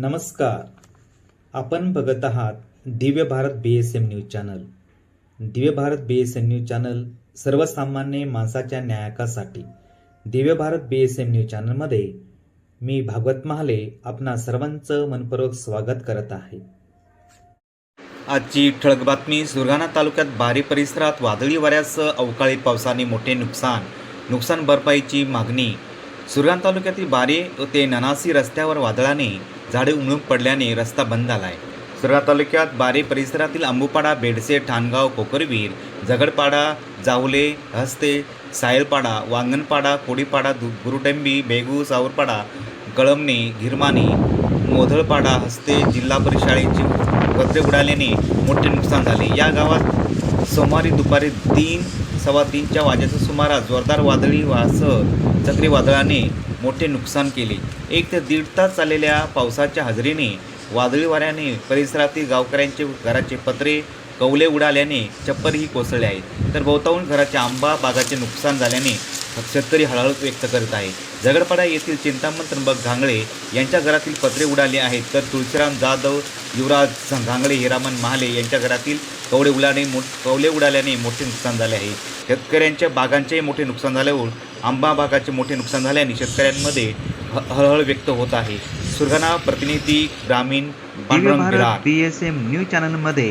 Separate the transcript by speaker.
Speaker 1: नमस्कार. आपण बघत आहात Divya Bharat B S M news channel. Divya Bharat B S M news channel सर्वसामान्य माणसाच्या न्यायकासाठी Divya Bharat B S M news चॅनलमध्ये मी भागवत महाले आपणा सर्वांचं मनपूर्वक स्वागत करत आहे. आजची ठळक बातमी सुरगाणा तालुक्यात बारी परिसरात वादळी वाऱ्यासह अवकाळी पावसाने मोठे नुकसान नुकसान भरपाईची मागणी. सुरगाणा तालुक्यातील बारी ते ननासी रस्त्यावर वादळाने झाडे उमळून पडल्याने रस्ता बंद झाला आहे सुरगाणा तालुक्यात बारी परिसरातील अंबुपाडा बेडसे ठाणगाव कोकरवीर झगडपाडा जावले हस्ते सायलपाडा वांगणपाडा कोडीपाडा दु गुरुटेंबी बेगू सावरपाडा कळमणे गिरमाने मोधळपाडा हस्ते जिल्हा परिषद पत्रे उडाल्याने मोठे नुकसान झाले. या गावात सोमवारी दुपारी तीन सव्वा तीनच्या वाजेच्या सुमारास जोरदार वादळी वासह चक्रीवादळाने मोठे नुकसान केले. एक ते दीड तास चाललेल्या पावसाच्या हजेरीने वादळी वाऱ्याने परिसरातील गावकऱ्यांचे घराचे पत्रे कवले उडाल्याने चप्परही कोसळले आहेत. तर बहुतांश घराच्या आंबा बागाचे नुकसान झाल्याने शेतकरी हळहळ व्यक्त करत आहे झगडपाडा येथील चिंतामण त्र्यंबक घांगळे यांच्या घरातील पत्रे उडाले आहेत. तर तुळशीराम जाधव युवराज घांगळे हिरामन महाले यांच्या घरातील कवडे उडाले मो कवले उडाल्याने मोठे नुकसान झाले आहे. शेतकऱ्यांच्या बागांचेही मोठे नुकसान झाल्यावर आंबा बागाचे मोठे नुकसान झाल्याने शेतकऱ्यांमध्ये हळहळ व्यक्त होत आहे. सुरगाणा प्रतिनिधी ग्रामीण
Speaker 2: बी एस एम न्यूज चॅनलमध्ये